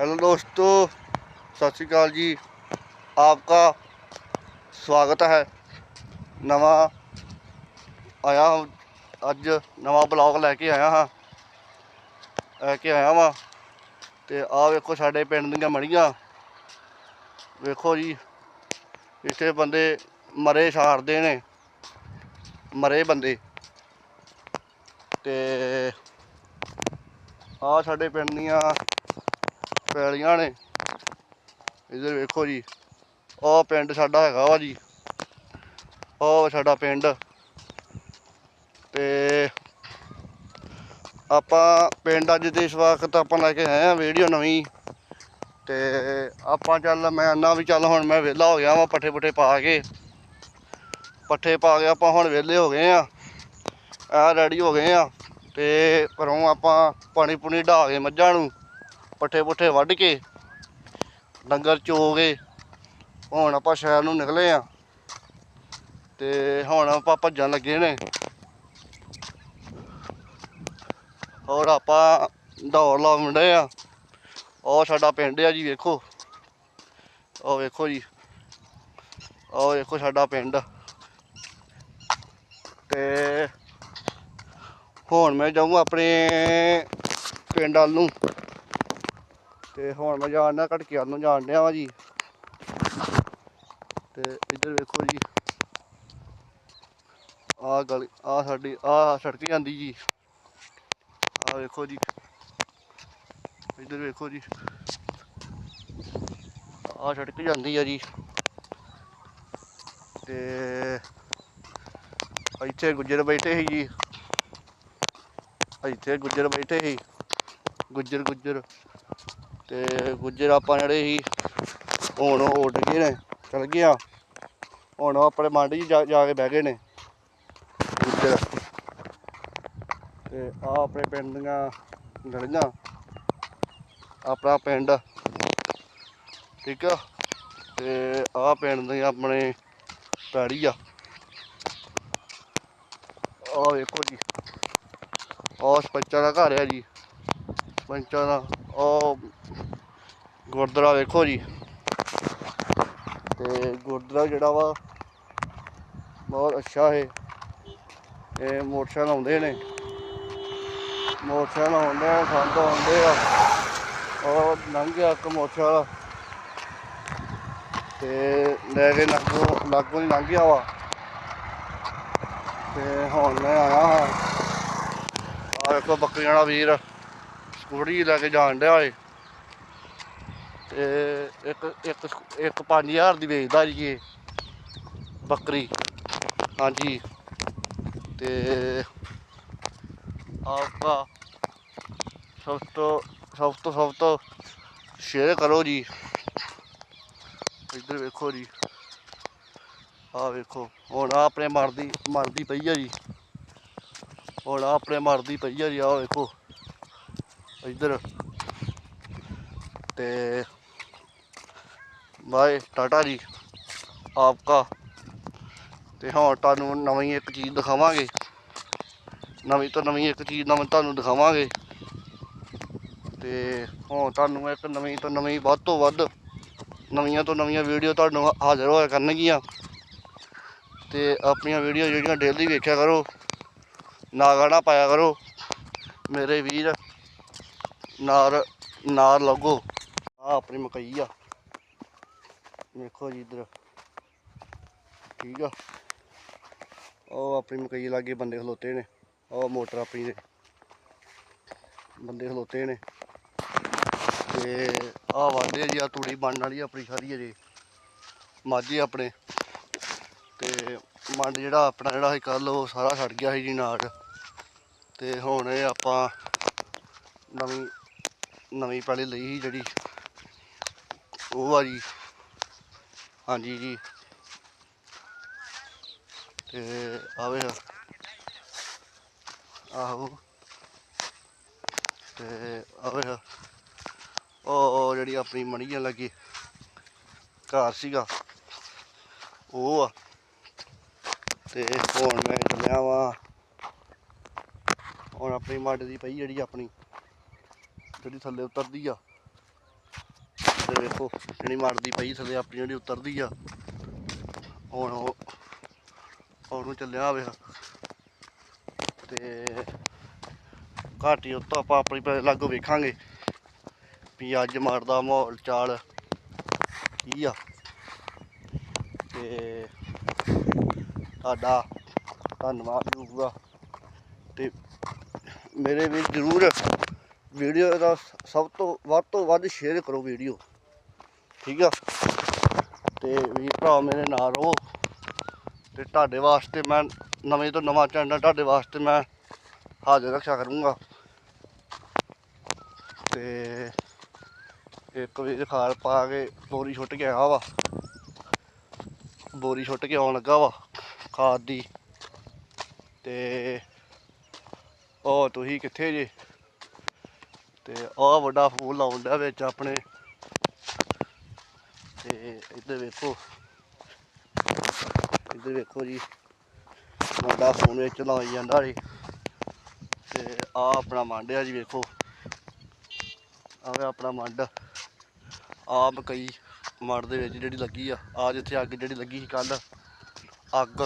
Hello ਦੋਸਤੋ, ਸਤਿ ਸ਼੍ਰੀ ਅਕਾਲ ਜੀ। ਆਪਕਾ ਸਵਾਗਤ ਹੈ। ਨਵਾਂ ਆਇਆ ਅੱਜ ਨਵਾਂ ਬਲੌਗ ਲੈ ਕੇ ਆਇਆ ਹਾਂ। ਲੈ ਕੇ ਆਇਆ ਵਾਂ। ਤੇ ਆਹ ਵੇਖੋ ਸਾਡੇ ਪਿੰਡ ਦੀਆਂ ਮੜੀਆਂ। ਵੇਖੋ ਜੀ, ਇੱਥੇ ਬੰਦੇ ਮਰੇ ਛਾੜਦੇ ਨੇ। ਮਰੇ ਬੰਦੇ। ਤੇ ਆ ਸਾਡੇ ਪਿੰਡ ਦੀਆਂ ਪੈਲੀਆਂ ਨੇ। ਇਧਰ ਵੇਖੋ ਜੀ ਉਹ ਪਿੰਡ ਸਾਡਾ ਹੈਗਾ ਵਾ ਜੀ। ਉਹ ਸਾਡਾ ਪਿੰਡ। ਤੇ ਆਪਾਂ ਪਿੰਡ ਅੱਜ ਦੇ ਇਸ ਵਕਤ ਆਪਾਂ ਲੈ ਕੇ ਆਏ ਆ ਵੀਡੀਓ ਨਵੀਂ। ਤੇ ਆਪਾਂ ਚੱਲ, ਮੈਂ ਆਨਾ ਵੀ ਚੱਲ, ਹੁਣ ਮੈਂ ਵਿਹਲਾ ਹੋ ਗਿਆ ਵਾਂ ਪੱਠੇ ਪੁੱਠੇ ਪਾ ਕੇ। ਪੱਠੇ ਪਾ ਕੇ ਆਪਾਂ ਹੁਣ ਵਿਹਲੇ ਹੋ ਗਏ ਆ। ਆ ਰੈਡੀ ਹੋ ਗਏ ਆ। ਤੇ ਪਰੋਂ ਆਪਾਂ ਪਾਣੀ ਪੁਣੀ ਢਾ ਕੇ ਮੱਝਾਂ ਨੂੰ। ਪੱਠੇ ਪੁੱਠੇ ਵੱਢ ਕੇ ਡੰਗਰ ਚੋ ਕੇ ਹੁਣ ਆਪਾਂ ਸ਼ਹਿਰ ਨੂੰ ਨਿਕਲੇ ਆ। ਤੇ ਹੁਣ ਆਪਾਂ ਭੱਜਣ ਲੱਗੇ ਨੇ। ਹੋਰ ਆਪਾਂ ਦੌੜ ਲਾਉਣ ਡਏ ਆ। ਉਹ ਸਾਡਾ ਪਿੰਡ ਆ ਜੀ, ਵੇਖੋ। ਉਹ ਵੇਖੋ ਜੀ। ਉਹ ਵੇਖੋ ਸਾਡਾ ਪਿੰਡ। ਤੇ ਹੁਣ ਮੈਂ ਜਾਊਂ ਆਪਣੇ ਪਿੰਡ ਵੱਲ ਨੂੰ। ਤੇ ਹੁਣ ਮੈਂ ਜਾਣਾ ਘਟਕੇ ਵੱਲ ਨੂੰ ਜਾਣ ਡਿਆ ਵਾ ਜੀ। ਤੇ ਇੱਧਰ ਵੇਖੋ ਜੀ। ਆਹ ਗਲੀ, ਆਹ ਸਾਡੀ, ਆਹ ਸੜਕ ਜਾਂਦੀ ਜੀ। ਆਹ ਵੇਖੋ ਜੀ। ਇੱਧਰ ਵੇਖੋ ਜੀ। ਆਹ ਸੜਕ ਜਾਂਦੀ ਆ ਜੀ। ਤੇ ਇੱਥੇ ਗੁੱਜਰ ਬੈਠੇ ਸੀ ਜੀ। ਇੱਥੇ ਗੁੱਜਰ ਬੈਠੇ ਸੀ। ਗੁੱਜਰ ਗੁੱਜਰ। ਤੇ ਗੁੱਜਰ ਆਪਾਂ ਜਿਹੜੇ ਸੀ, ਹੁਣ ਉਹ ਉੱਡ ਗਏ ਨੇ, ਚਲ ਗਿਆ। ਹੁਣ ਉਹ ਆਪਣੇ ਮੰਡ 'ਚ ਜਾ ਜਾ ਕੇ ਬਹਿ ਗਏ ਨੇ, ਗੁੱਜਰ। ਤੇ ਆ ਆਪਣੇ ਪਿੰਡ ਦੀਆਂ ਗਲੀਆਂ ਆਪਣਾ ਪਿੰਡ। ਠੀਕ ਆ? ਤੇ ਆ ਪਿੰਡ ਦੀ ਆਪਣੇ ਪੈੜੀ ਆ। ਆ ਵੇਖੋ ਜੀ। ਆ ਸਰਪੰਚਾਂ ਦਾ ਘਰ ਆ ਜੀ। ਸਰਪੰਚਾਂ ਦਾ ਉਹ ਗੁਰਦੁਆਰਾ ਵੇਖੋ ਜੀ। ਤੇ ਗੁਰਦੁਆਰਾ ਜਿਹੜਾ ਵਾ, ਬਹੁਤ ਅੱਛਾ ਹੈ ਇਹ ਮੋਟਰਸਾਈਕਲ ਆਉਂਦੇ ਨੇ। ਮੋਟਰਸਾਈਕਲ ਆਉਂਦੇ ਆ, ਸੰਦ ਆਉਂਦੇ ਆ। ਉਹ ਲੰਘ ਗਿਆ ਇੱਕ ਮੋਟਰਸਾਈਕਲ। ਤੇ ਲੈ ਕੇ ਲਾਗੋਂ ਲਾਗੋਂ ਹੀ ਲੰਘ ਗਿਆ ਵਾ। ਤੇ ਹੁਣ ਮੈਂ ਆਇਆ ਹਾਂ। ਆ ਵੇਖੋ ਬੱਕਰੀਆਂ ਵਾਲਾ ਵੀਰ। ਸਕੂਟਰੀ ਲੈ ਕੇ ਜਾਣ ਡਿਆ ਏ। ਤੇ ਇੱਕ ਇੱਕ ਇੱਕ 5000 ਦੀ ਵੇਚਦਾ ਜੀ ਇਹ ਬੱਕਰੀ। ਹਾਂਜੀ। ਤੇ ਆਪਕਾ ਸਭ ਤੋਂ ਸਭ ਤੋਂ ਸਭ ਤੋਂ ਸ਼ੇਅਰ ਕਰੋ ਜੀ। ਇੱਧਰ ਵੇਖੋ ਜੀ। ਆਹ ਵੇਖੋ। ਹੁਣ ਆਹ ਆਪਣੇ ਮਰਦੀ ਮਰਦੀ ਪਈ ਆ ਜੀ। ਹੁਣ ਆਹ ਆਪਣੇ ਮਰਦੀ ਪਈ ਆ ਜੀ, ਆਹ ਵੇਖੋ। ਇੱਧਰ। ਤੇ ਬਾਏ, ਟਾਟਾ ਜੀ, ਆਪਕਾ। ਤੇ ਹੁਣ ਤੁਹਾਨੂੰ ਨਵੀਂ ਇੱਕ ਚੀਜ਼ ਦਿਖਾਵਾਂਗੇ। ਨਵੀਂ ਤੋਂ ਨਵੀਂ ਇੱਕ ਚੀਜ਼ ਨਵੀਂ ਤੁਹਾਨੂੰ ਦਿਖਾਵਾਂਗੇ। ਤੇ ਹੁਣ ਤੁਹਾਨੂੰ ਇੱਕ ਨਵੀਂ ਤੋਂ ਨਵੀਂ ਵੱਧ ਤੋਂ ਵੱਧ ਨਵੀਆਂ ਤੋਂ ਨਵੀਆਂ ਵੀਡੀਓ ਤੁਹਾਨੂੰ ਹਾਜ਼ਰ ਹੋਇਆ ਕਰਨਗੀਆਂ। ਤੇ ਆਪਣੀਆਂ ਵੀਡੀਓ ਜਿਹੜੀਆਂ ਡੇਲੀ ਵੇਖਿਆ ਕਰੋ, ਨਾ ਗਾਣਾ ਪਾਇਆ ਕਰੋ, ਮੇਰੇ ਵੀਰ, ਨਾਰ ਨਾਰ ਲੱਗੋ। ਆ ਆਪਣੀ ਮਕਈ ਆ। ਦੇਖੋ ਜੀ ਇੱਧਰ। ਠੀਕ ਆ। ਉਹ ਆਪਣੀ ਮਕਈ ਲਾਗੇ ਬੰਦੇ ਖਲੋਤੇ ਨੇ। ਉਹ ਮੋਟਰ ਆਪਣੀ ਦੇ। ਬੰਦੇ ਖਲੋਤੇ ਨੇ। ਤੇ ਆ ਵਾਦੇ ਜੀ ਆ ਤੂੜੀ ਬਣਨ ਵਾਲੀ ਆਪਣੀ ਸਾਰੀ ਅਜੇ। ਮਾਝੀ ਆਪਣੇ। ਤੇ ਮੰਡ ਜਿਹੜਾ ਆਪਣਾ ਜਿਹੜਾ ਸੀ ਕੱਲ ਉਹ ਸਾਰਾ ਛੱਡ ਗਿਆ ਸੀ ਜੀ ਨਾਲ ਤੇ ਹੁਣ ਇਹ ਆਪਾਂ ਨਵੀਂ ਨਵੀਂ ਪਾਲੀ ਲਈ ਸੀ ਜਿਹੜੀ। ਉਹ ਆ ਜੀ। ਹਾਂਜੀ ਜੀ। ਤੇ ਆਵੇ ਆਹੋ। ਤੇ ਆਵੇ ਉਹ ਜਿਹੜੀ ਆਪਣੀ ਮਣੀਆਂ ਲੱਗੀ। ਘਰ ਸੀਗਾ। ਉਹ ਆ। ਤੇ ਹੁਣ ਮੈਂ ਚੱਲਿਆ ਵਾਂ। ਹੁਣ ਆਪਣੀ ਮੱਡ ਦੀ ਪਈ ਜਿਹੜੀ ਆਪਣੀ। ਜਿਹੜੀ ਥੱਲੇ ਉਤਰਦੀ ਆ। ਤੇ ਵੇਖੋ, ਜਿਹੜੀ ਮਰਦੀ ਪਈ ਥੱਲੇ ਆਪਣੀ ਜਿਹੜੀ ਉਤਰਦੀ ਆ। ਹੁਣ ਉਹ ਉਹਨੂੰ ਚੱਲਿਆ ਹੋਵੇ ਤੇ ਘਾਟੀ ਉੱਤੋਂ ਆਪਾਂ ਆਪਣੀ ਪਹਿਲੇ ਲਾਗੋਂ ਵੇਖਾਂਗੇ ਵੀ ਅੱਜ ਮਾਰਦਾ ਮਾਹੌਲ ਚਾਲ ਕੀ ਆ। ਤੇ ਤੁਹਾਡਾ ਧੰਨਵਾਦ ਹੋਊਗਾ। ਤੇ ਮੇਰੇ ਵੀ ਜ਼ਰੂਰ ਵੀਡੀਓ ਦਾ ਸਭ ਤੋਂ ਵੱਧ ਤੋਂ ਵੱਧ ਸ਼ੇਅਰ ਕਰੋ ਵੀਡੀਓ। ਠੀਕ ਆ? ਤੇ ਵੀਰ ਭਰਾ ਮੇਰੇ ਨਾਲ ਰਹੋ। ਤੇ ਤੁਹਾਡੇ ਵਾਸਤੇ ਮੈਂ ਨਵੇਂ ਤੋਂ ਨਵਾਂ ਚੈਨਲ ਤੁਹਾਡੇ ਵਾਸਤੇ ਮੈਂ ਹਾਜ਼ਰ ਰੱਖਿਆ ਕਰੂੰਗਾ। ਤੇ ਇੱਕ ਵੀ ਖਾਲ ਪਾ ਕੇ ਬੋਰੀ ਛੁੱਟ ਕੇ ਆਇਆ ਵਾ। ਬੋਰੀ ਛੁੱਟ ਕੇ ਆਉਣ ਲੱਗਾ ਵਾ ਖਾਦ ਦੀ। ਤੇ ਉਹ ਤੁਸੀਂ ਕਿੱਥੇ ਜੇ? ਤੇ ਆਹ ਵੱਡਾ ਫੂਲ ਲਾਉਣ ਵਿੱਚ ਆਪਣੇ ਤੇ ਇੱਧਰ ਵੇਖੋ। ਇੱਧਰ ਵੇਖੋ ਜੀ, ਮੁੰਡਾ ਫੋਨ ਵਿੱਚ ਲਾਈ ਜਾਂਦਾ ਜੀ ਤੇ ਆ ਆਪਣਾ ਮੰਡ ਆ ਜੀ ਵੇਖੋ। ਆਵੇ ਆਪਣਾ ਮੰਡ ਆ ਮਕਈ ਮੰਡ ਦੇ ਵਿੱਚ ਜਿਹੜੀ ਲੱਗੀ ਆ ਆ ਜਿੱਥੇ ਅੱਗ ਜਿਹੜੀ ਲੱਗੀ ਸੀ ਕੱਲ ਅੱਗ।